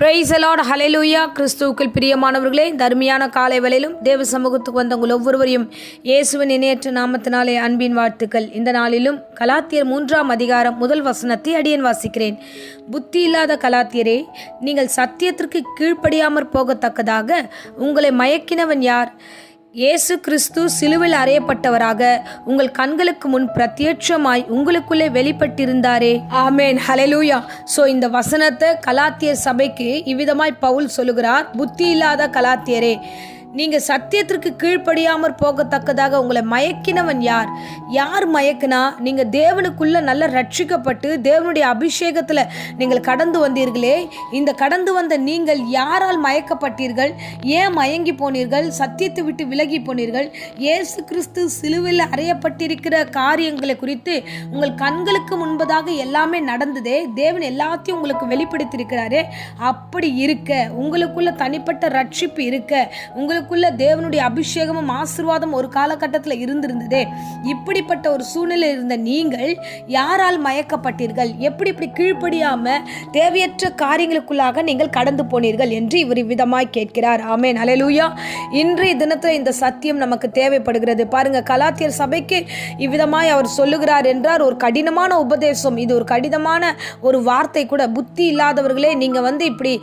Price allot hallelujah கிறிஸ்துவுக்குள் பிரியமானவர்களே இந்த அருமையான காலை வேளையிலும் தேவ சமூகத்துக்கு வந்த உங்கள் ஒவ்வொருவரையும் இயேசுவின் இணையற்ற நாமத்தினாலே அன்பின் வாழ்த்துக்கள். இந்த நாளிலும் கலாத்தியர் மூன்றாம் அதிகாரம் முதல் வசனத்தை அடியன் வாசிக்கிறேன். புத்தி இல்லாத கலாத்தியரே நீங்கள் சத்தியத்திற்கு கீழ்ப்படியாமற் போகத்தக்கதாக உங்களை மயக்கினவன் யார்? இயேசு கிறிஸ்து சிலுவில் அறையப்பட்டவராக உங்கள் கண்களுக்கு முன் பிரத்யட்சமாய் உங்களுக்குள்ளே வெளிப்பட்டிருந்தாரே. ஆமேன் ஹalleluya ஸோ இந்த வசனத்தை கலாத்தியர் சபைக்கு இவ்விதமாய் பவுல் சொல்லுகிறார் புத்தி இல்லாத கலாத்தியரே நீங்கள் சத்தியத்திற்கு கீழ்ப்படியாமற் போகத்தக்கதாக உங்களை மயக்கினவன் யார்? யார் மயக்கினா? நீங்கள் தேவனுக்குள்ள நல்ல ரட்சிக்கப்பட்டு தேவனுடைய அபிஷேகத்தில் நீங்கள் கடந்து வந்தீர்களே. இந்த கடந்து வந்த நீங்கள் யாரால் மயக்கப்பட்டீர்கள்? ஏன் மயங்கி போனீர்கள்? சத்தியத்தை விட்டு விலகி போனீர்கள்? இயேசு கிறிஸ்து சிலுவில் அறையப்பட்டிருக்கிற காரியங்களை குறித்து உங்கள் கண்களுக்கு முன்பதாக எல்லாமே நடந்ததே. தேவன் எல்லாத்தையும் உங்களுக்கு வெளிப்படுத்தியிருக்கிறாரே. அப்படி இருக்க உங்களுக்குள்ள தனிப்பட்ட ரட்சிப்பு இருக்க உங்களுக்கு உங்களுக்குள்ள தேவனுடைய அபிஷேகமும் ஆசிர்வாதம் ஒரு காலகட்டத்தில் இருந்திருந்ததே. இப்படிப்பட்ட ஒரு சூழ்நிலை இருந்த நீங்கள் யாரால் மயக்கப்பட்டீர்கள்? எப்படி இப்படி கீழ்ப்படியாம தேவையற்ற காரியங்களுக்குள்ளாக நீங்கள் கடந்து போனீர்கள் என்று இவர் விதமாய் கேட்கிறார். ஆமே நலலூயா இன்றைய தினத்தில் இந்த சத்தியம் நமக்கு தேவைப்படுகிறது. பாருங்க கலாத்தியர் சபைக்கு இவ்விதமாய் அவர் சொல்லுகிறார் என்றார். ஒரு கடினமான உபதேசம். இது ஒரு கடினமான ஒரு வார்த்தை கூட. புத்தி இல்லாதவர்களே நீங்க வந்து இப்படி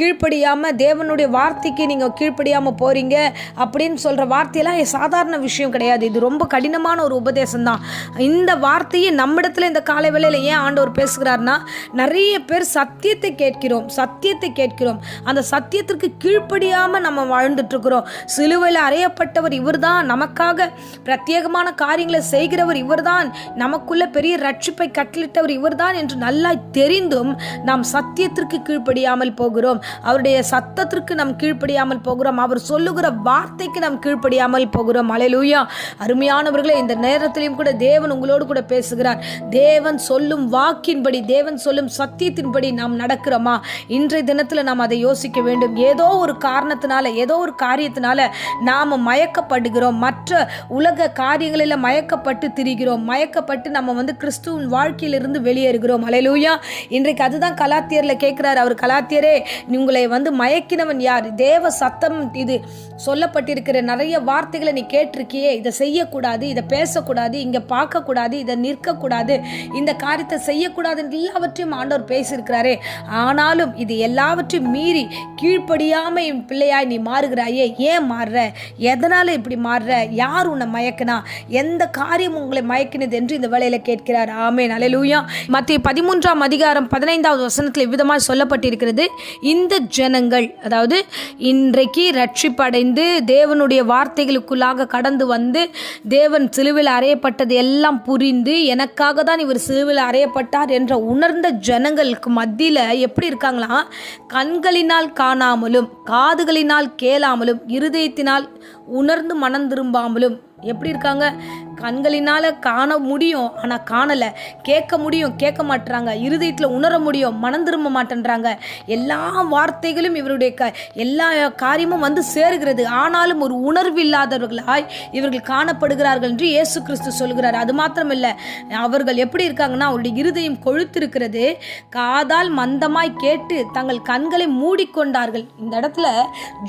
கீழ்ப்படியாம தேவனுடைய வார்த்தைக்கு நீங்க கீழ்ப்படியாம போகிறீங்க அப்படின்னு சொல்கிற வார்த்தையெல்லாம் சாதாரண விஷயம் கிடையாது. இது ரொம்ப கடினமான ஒரு உபதேசம் தான் இந்த வார்த்தையை நம்மிடத்தில் இந்த காலை வேளையில் ஏன் ஆண்டவர் பேசுகிறார்னா நிறைய பேர் சத்தியத்தை கேட்கிறோம் சத்தியத்தை கேட்கிறோம். அந்த சத்தியத்திற்கு கீழ்ப்படியாமல் நம்ம வாழ்ந்துட்டுருக்கிறோம். சிலுவையில் அறையப்பட்டவர் இவர் தான் நமக்காக பிரத்யேகமான காரியங்களை செய்கிறவர் இவர்தான். நமக்குள்ள பெரிய ரட்சிப்பை கட்டளிட்டவர் இவர்தான் என்று நல்லா தெரிந்தும் நாம் சத்தியத்திற்கு கீழ்ப்படியாமல் போகிறோம். அவருடைய சத்தத்திற்கு நாம் கீழ்ப்படியாமல் போகிறோம். அவர் சொல் சொல்லுகிற வார்த்தைக்கு நாம் கீழ்ப்படியாமல் போகிறோம். அலையலூயா அருமையானவர்களே இந்த நேரத்திலையும் கூட தேவன் உங்களோடு கூட பேசுகிறார். தேவன் சொல்லும் வாக்கின்படி தேவன் சொல்லும் சத்தியத்தின்படி நாம் நடக்கிறோமா? இன்றைய தினத்தில் நாம் அதை யோசிக்க வேண்டும். ஏதோ ஒரு காரணத்தினால ஏதோ ஒரு காரியத்தினால நாம் மயக்கப்படுகிறோம். மற்ற உலக காரியங்களில் மயக்கப்பட்டு திரிகிறோம். மயக்கப்பட்டு நம்ம வந்து கிறிஸ்துவின் வாழ்க்கையிலிருந்து வெளியேறுகிறோம். அலையலூயா இன்றைக்கு அதுதான் கலாத்தியரில் கேட்குறாரு. அவர் கலாத்தியரே உங்களை வந்து மயக்கினவன் யார்? தேவ சத்தம் இது. சொல்லப்பட்டிருக்கிற நிறைய வார்த்தைகளை நீ கேட்டிருக்கியே இதை செய்யக்கூடாது இதை பேசக்கூடாது இங்கே பார்க்கக்கூடாது இதை நிற்கக்கூடாது இந்த காரியத்தை செய்யக்கூடாதுன்னு எல்லாவற்றையும் ஆண்டவர் பேசியிருக்கிறாரே. ஆனாலும் இது எல்லாவற்றையும் மீறி கீழ்ப்படியாம என் பிள்ளையாய் நீ மாறுகிறாயே. ஏன் மாறுற? எதனால் இப்படி மாறுற? யார் உன்னை மயக்கினா? எந்த காரியம் உங்களை மயக்கினது என்று இந்த வேலையில் கேட்கிறார். ஆமே நலலூயா மத்திய பதிமூன்றாம் அதிகாரம் பதினைந்தாவது வசனத்தில் விதமாக சொல்லப்பட்டிருக்கிறது. இந்த ஜனங்கள் அதாவது இன்றைக்கு ரட்சிப்ப அடைந்து தேவனுடைய வார்த்தைகளுக்குள்ளாக கடந்து வந்து தேவன் சிலுவில் அறையப்பட்டது எல்லாம் புரிந்து எனக்காக தான் இவர் சிலுவில் அறையப்பட்டார் என்ற உணர்ந்த ஜனங்களுக்கு மத்தியில் எப்படி இருக்காங்களாம் கண்களினால் காணாமலும் காதுகளினால் கேளாமலும் இருதயத்தினால் உணர்ந்து மனம் திரும்பாமலும் எப்படி இருக்காங்க? கண்களினால் காண முடியும் ஆனால் காணலை. கேட்க முடியும் கேட்க மாட்டுறாங்க இருதயத்தில் உணர முடியும் மனம் திரும்ப மாட்டேன்றாங்க. எல்லா வார்த்தைகளும் இவருடைய க எல்லா காரியமும் வந்து சேருகிறது. ஆனாலும் ஒரு உணர்வு இல்லாதவர்களாய் இவர்கள் காணப்படுகிறார்கள் என்று இயேசு கிறிஸ்து சொல்கிறார். அது மாத்திரமில்லை அவர்கள் எப்படி இருக்காங்கன்னா அவருடைய இருதயம் கொழுத்திருக்கிறது. காதால் மந்தமாய் கேட்டு தங்கள் கண்களை மூடிக்கொண்டார்கள். இந்த இடத்துல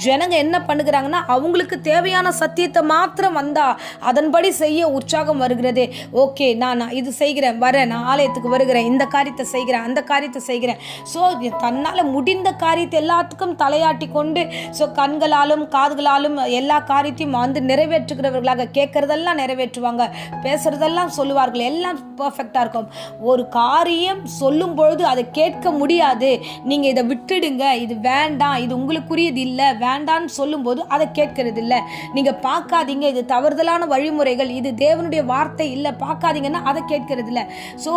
ஜனங்க என்ன பண்ணுகிறாங்கன்னா அவங்களுக்கு தேவையான சத்தியத்தை மாத்திரம் வந்தா அதன்படி செய்ய உற்சாகம் வருகிறது. ஓகே நான் இது செய்கிறேன் வரேன் நான் ஆலயத்துக்கு வருகிறேன் இந்த காரியத்தை செய்கிறேன் அந்த காரியத்தை செய்கிறேன். ஸோ தன்னால் முடிந்த காரியத்தை எல்லாத்துக்கும் தலையாட்டி கொண்டு ஸோ கண்களாலும் காதுகளாலும் எல்லா காரியத்தையும் வந்து நிறைவேற்றுகிறவர்களாக கேட்குறதெல்லாம் நிறைவேற்றுவாங்க. பேசுகிறதெல்லாம் சொல்லுவார்கள் எல்லாம் பர்ஃபெக்டாக இருக்கும். ஒரு காரியம் சொல்லும் பொழுது அதை கேட்க முடியாது. நீங்கள் இதை விட்டுடுங்க இது வேண்டாம் இது உங்களுக்குரியது இல்லை வேண்டான்னு சொல்லும்போது அதை கேட்கறது இல்லை நீங்கள் பார்க்காதீங்க இது தவறுதலான வழிமுறைகள் இது தேவனுடைய வார்த்தை இல்லை பார்க்காதீங்கன்னா அதை கேட்கறது இல்லை ஸோ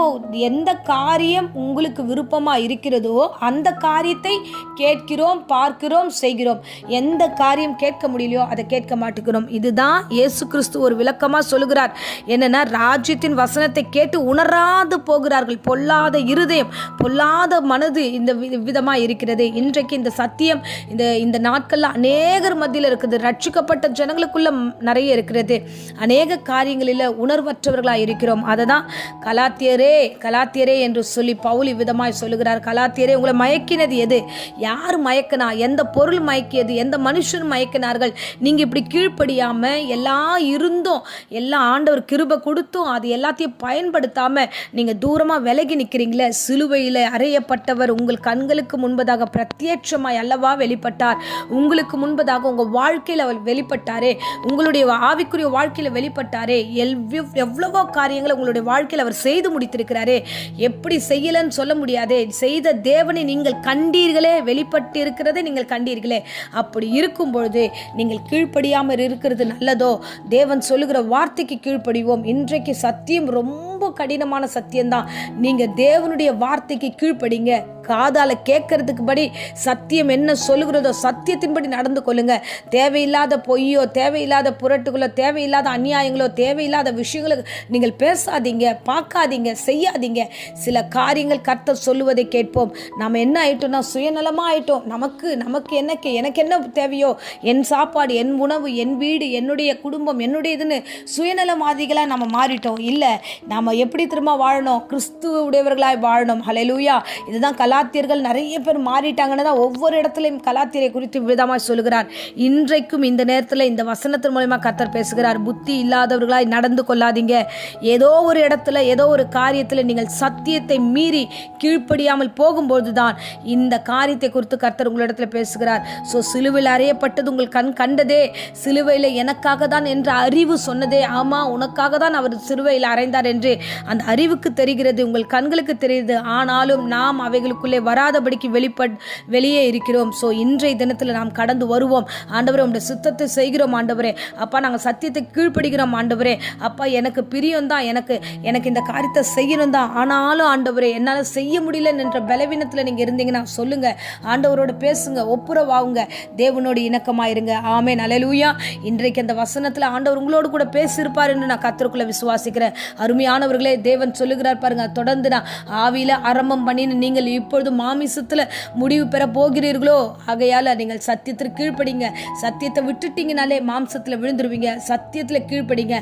எந்த காரியம் உங்களுக்கு விருப்பமாக இருக்கிறதோ அந்த காரியத்தை கேட்கிறோம் பார்க்கிறோம் செய்கிறோம். எந்த காரியம் கேட்க முடியலையோ அதை கேட்க மாட்டேங்கிறோம் இதுதான் இயேசு கிறிஸ்து ஒரு விளக்கமாக சொல்லுகிறார். என்னென்னா ராஜ்யத்தின் வசனத்தை கேட்டு உணராது போகிறார்கள். பொல்லாத இருதயம் பொல்லாத மனது இந்த விதமாக இருக்கிறது. இன்றைக்கு இந்த சத்தியம் இந்த இந்த நாட்களில் அநேகர் மத்தியில் இருக்குது. ரட்சிக்கப்பட்ட ஜனங்களுக்குள்ள நிறைய இருக்கிறது. அநேக காரியங்கள் காரியங்களில் உணர்வற்றவர்களாக இருக்கிறோம். அதை தான் கலாத்தியரே கலாத்தியரே என்று சொல்லி பவுல் விதமாய் சொல்லுகிறார். கலாத்தியரே உங்களை மயக்கினது எது? யார் மயக்கினா? எந்த பொருள் மயக்கியது? எந்த மனுஷன் மயக்கினார்கள்? நீங்கள் இப்படி கீழ்ப்படியாமல் எல்லாம் இருந்தும் எல்லாம் ஆண்டவர் கிருபை கொடுத்தும் அது எல்லாத்தையும் பயன்படுத்தாமல் நீங்கள் தூரமாக விலகி நிற்கிறீங்களே சிலுவையில் அறையப்பட்டவர் உங்கள் கண்களுக்கு முன்பதாக பிரத்யட்சமாய் அல்லவா வெளிப்பட்டார்? உங்களுக்கு முன்பதாக உங்கள் வாழ்க்கையில் அவர் வெளிப்பட்டாரே. உங்களுடைய ஆவிக்குரிய வாழ்க்கையில் வெளிப்பட்டாரே. எல்வி- எவ்வளவோ காரியங்களை உங்களுடைய வாழ்க்கையில் அவர் செய்து முடித்திருக்கிறாரே. எப்படி செய்யலன்னு சொல்ல முடியாதே. செய்த தேவனை நீங்கள் கண்டீர்களே வெளிப்பட்டு இருக்கிறதை நீங்கள் கண்டீர்களே. அப்படி இருக்கும் பொழுது நீங்கள் கீழ்ப்படியாமல் இருக்கிறது நல்லதோ? தேவன் சொல்லுகிற வார்த்தைக்கு கீழ்ப்படிவோம். இன்றைக்கு சத்தியம் ரொம்ப கடினமான சத்தியம்தான். நீங்கள் தேவனுடைய வார்த்தைக்கு கீழ்ப்படிங்க. காதால கேட்கறதுக்கு படி சத்தியம் என்ன சொல்லுகிறதோ சத்தியத்தின்படி நடந்து கொள்ளுங்க. தேவையில்லாத பொய்யோ தேவையில்லாத புரட்டுகளோ தேவையில்லாத அநியாயங்களோ தேவையில்லாத விஷயங்களோ நீங்கள் பேசாதீங்க பார்க்காதீங்க செய்யாதீங்க. சில காரியங்கள் கர்த்தர் சொல்லுவதை கேட்போம். நாம் என்ன ஆயிட்டோம்னா சுயநலமாக ஆயிட்டோம். நமக்கு நமக்கு எனக்கு எனக்கு என்ன தேவையோ? என் சாப்பாடு என் உணவு என் வீடு என்னுடைய குடும்பம் என்னுடைய இதுன்னு சுயநலவாதிகளாக நம்ம மாறிட்டோம். இல்லை நம்ம எப்படி திரும்ப வாழணும்? கிறிஸ்துவ உடையவர்களாய் வாழணும். ஹலெலூயா இதுதான் கலாத்தியர்கள் நிறைய பேர் மாறிட்டாங்கன்னு தான் ஒவ்வொரு இடத்துலையும் கலாத்தியரை குறித்து விதமாக சொல்லுகிறார். இன்றைக்கும் இந்த நேரத்தில் இந்த வசனத்தின் மூலயமா கர்த்தர் பேசுகிறார். புத்தி இல்லாதவர்களாய் நடந்து கொள்ளாதீங்க. ஏதோ ஒரு இடத்துல ஏதோ ஒரு காரியத்தில் நீங்கள் சத்தியத்தை மீறி கீழ்ப்படியாமல் போகும்போது தான் இந்த காரியத்தை குறித்து கர்த்தர் உங்களிடத்தில் பேசுகிறார். ஸோ சிலுவையில் அறையப்பட்டது உங்கள் கண் கண்டதே. சிலுவையில் எனக்காக தான் என்ற அறிவு சொன்னதே. ஆமாம் உனக்காக தான் அவர் சிலுவையில் அறைந்தார் என்று அந்த அறிவுக்கு தெரிகிறது உங்கள் கண்களுக்கு தெரியுது ஆனாலும் நாம் அவைகளுக்குள்ளே வராதபடிக்கு வெளிப்பட் வெளியே இருக்கிறோம். ஸோ இன்றைய தினத்தில் நாம் கடந்து வருவோம். ஆண்டவரே உங்களுடைய சுத்தத்தை செய்கிறோம் ஆண்டவரே. அப்பா நாங்கள் சத்தியத்தை கீழ்ப்படுகிறோம் ஆண்டவரே. அப்பா எனக்கு பிரியம் தான் எனக்கு எனக்கு இந்த காரியத்தை செய்யணும் தான் ஆனாலும் ஆண்டவரே என்னால் செய்ய முடியலன்னு என்ற பலவீனத்தில் நீங்கள் இருந்தீங்கன்னா சொல்லுங்க. ஆண்டவரோட பேசுங்க ஒப்புரவாகுங்க. தேவனோடு இணக்கமாயிருங்க. ஆமே நலலூயா இன்றைக்கு அந்த வசனத்தில் ஆண்டவர் உங்களோடு கூட பேசியிருப்பார் என்று நான் கத்தருக்குள்ள விசுவாசிக்கிறேன். அருமையான அருமையானவர்களே தேவன் சொல்லுகிறார் பாருங்க தொடர்ந்து நான் ஆவியில் ஆரம்பம் பண்ணின்னு நீங்கள் இப்பொழுது மாமிசத்தில் முடிவு பெற போகிறீர்களோ? ஆகையால் நீங்கள் சத்தியத்தில் கீழ்ப்படிங்க. சத்தியத்தை விட்டுட்டீங்கனாலே மாம்சத்தில் விழுந்துருவீங்க. சத்தியத்தில் கீழ்ப்படிங்க.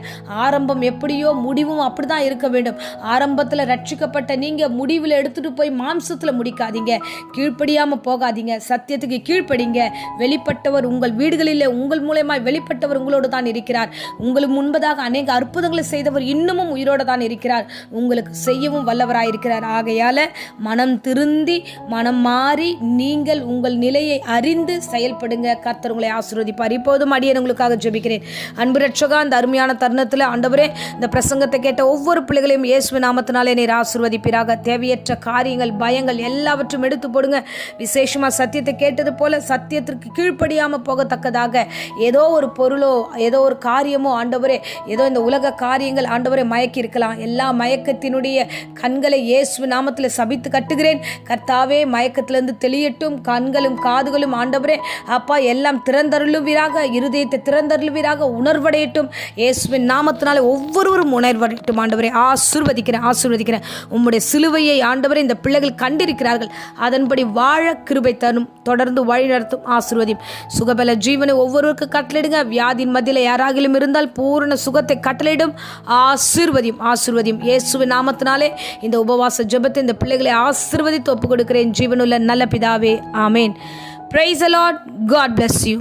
ஆரம்பம் எப்படியோ முடிவும் அப்படிதான் இருக்க வேண்டும். ஆரம்பத்தில் ரட்சிக்கப்பட்ட நீங்கள் முடிவில் எடுத்துகிட்டு போய் மாம்சத்தில் முடிக்காதீங்க. கீழ்ப்படியாமல் போகாதீங்க. சத்தியத்துக்கு கீழ்ப்படிங்க. வெளிப்பட்டவர் உங்கள் வீடுகளிலே உங்கள் மூலயமா வெளிப்பட்டவர் உங்களோடு தான் இருக்கிறார். உங்களுக்கு முன்பதாக அநேக அற்புதங்களை செய்தவர் இன்னமும் உயிரோடு தான் இருக்கிறார். இருக்கிறார் உங்களுக்கு செய்யவும் வல்லவராயிருக்கிறார். ஆகையால மனம் திருந்தி மனம் மாறி நீங்கள் உங்கள் நிலையை அறிந்து செயல்படுங்க. கர்த்தர் உங்களை ஆசீர்வதிப்பார். இப்போதும் அடியன் உங்களுக்காக ஜெபிக்கிறேன். அன்பு ரட்சகா அந்த அருமையான தருணத்தில் ஆண்டவரே இந்த பிரசங்கத்தை கேட்ட ஒவ்வொரு பிள்ளைகளையும் இயேசு நாமத்தினாலே நீர் ஆசீர்வதிப்பீராக. தேவையற்ற காரியங்கள் பயங்கள் எல்லாவற்றும் எடுத்து போடுங்க. விசேஷமாக சத்தியத்தை கேட்டது போல சத்தியத்திற்கு கீழ்ப்படியாமல் போகத்தக்கதாக ஏதோ ஒரு பொருளோ ஏதோ ஒரு காரியமோ ஆண்டவரே ஏதோ இந்த உலக காரியங்கள் ஆண்டவரை மயக்கி இருக்கலாம் எல்லா மயக்கத்தினுடைய கண்களை இயேசு நாமத்தில் சபித்து கட்டுகிறேன். கர்த்தாவே மயக்கத்திலிருந்து தெளியட்டும். கண்களும் காதுகளும் ஆண்டவரே அப்பா எல்லாம் திறந்தருளுவீராக. இருதயத்தை திறந்தருளுவீராக. உணர்வடையட்டும். இயேசுவின் நாமத்தினால ஒவ்வொருவரும் உணர்வடையட்டும் ஆண்டவரே. ஆசிர்வதிக்கிறேன் ஆசிர்வதிக்கிறேன். உம்முடைய சிலுவையை ஆண்டவரே இந்த பிள்ளைகள் கண்டிருக்கிறார்கள். அதன்படி வாழ கிருபை தரும். தொடர்ந்து வழிநடத்தும் ஆசிர்வதியும். சுகபல ஜீவனை ஒவ்வொருவருக்கு கட்டளையிடுங்க. வியாதியின் மத்தியில் யாராகிலும் இருந்தால் பூரண சுகத்தை கட்டளையிடும். ஆசீர்வதியும். ஆசிர்வதியும். இயேசுவின் நாமத்தினாலே இந்த உபவாச ஜபத்தை இந்த பிள்ளைகளை ஆசீர்வதித்து ஒப்பு கொடுக்கிறேன் ஜீவனுள்ள நல்ல பிதாவே ஆமேன். Praise the Lord God bless you